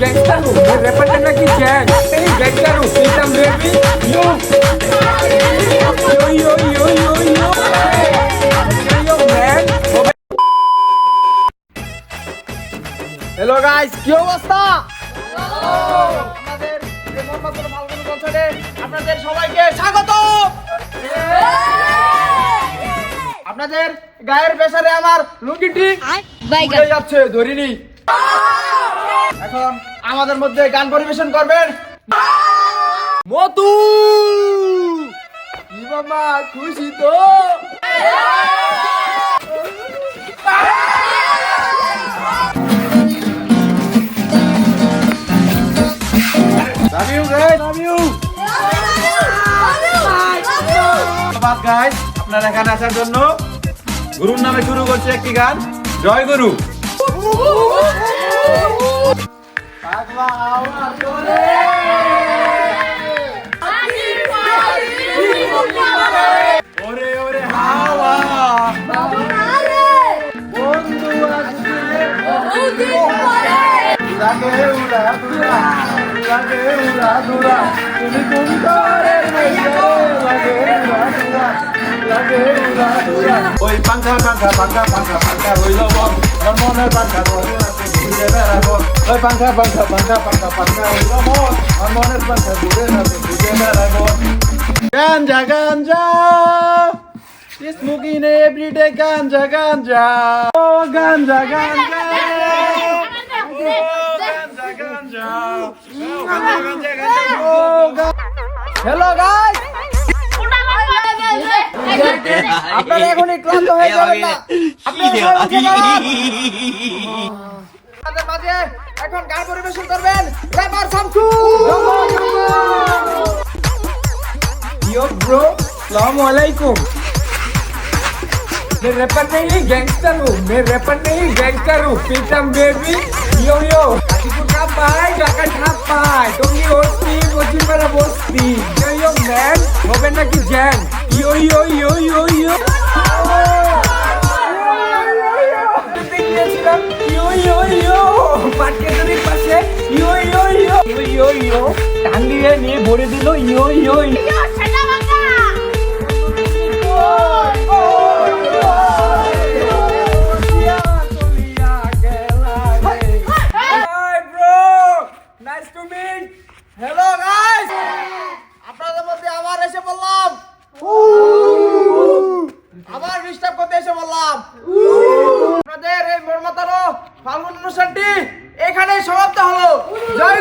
gangster who represent like a gang. Any gangster who see them baby, you. Yo yo yo yo yo. Yo man. Hello guys কি অবস্থা আমাদের মোহাম্মদপুর ফাল্গুন কনসার্টে আপনাদের সবাইকে স্বাগত আপনাদের গায়ের পেশারে আমার লুঙ্গিটি যাচ্ছে ধরিনি এখন আমাদের মধ্যে গান পরিবেশন করবেন মতু বাবা খুশি তো Love you guys, love you. ধন্যবাদ গাইস আপনারা এখানে আসার জন্য গুরুর নামে শুরু করছে একটি গান জয় গুরু ওরে ওরে, হাওয়া। বন্ধু লাগে উড়া দুরা লাগে উড়া দুরা তুমি কোন করে লাগে উড়া দুরা লাগে উড়া দুরা ওই পাঙ্খা পাঙ্খা পাঙ্খা পাঙ্খা পাঙ্খা হইল মনের পাঙ্খা ধরে আছে ঘুরে বেড়াবো ওই পাঙ্খা পাঙ্খা পাঙ্খা পাঙ্খা পাঙ্খা বল আমার পাঙ্খা ঘুরে আছে ঘুরে বেড়াবো গাঞ্জা গাঞ্জা। Smoking every day ganja ganja oh ganja ganja hello guys আপনারা এখন ক্লান্ত হয়ে যাবেন না। আপনারা সবাই উঠে দাঁড়ান। আপনাদের মাঝে এখন গান পরিবেশন করবেন rapper Shamsu Yo, bro. Assalamualaikum. मैं रैपर नहीं गैंगस्टर हूँ मैं रैपर नहीं गैंगस्टर हूँ पीटम बेबी यो यो হাতিপুর কাপাই ঢাকা ঠাপাই তুমি ওস্তি বসি মারা বস্তি ইয়ো নিয়ে ভরে দিল, ইয়ো ইয়ো ইয়ো. হ্যালো গাইস আপনাদের মধ্যে আবার এসে বললাম আবার ডিস্টার্ব করতে এসে বললাম আপনাদের এই মর্মাতারো ফাল্গুন অনুষ্ঠানটি এখানে সমাপ্ত হলো। জয়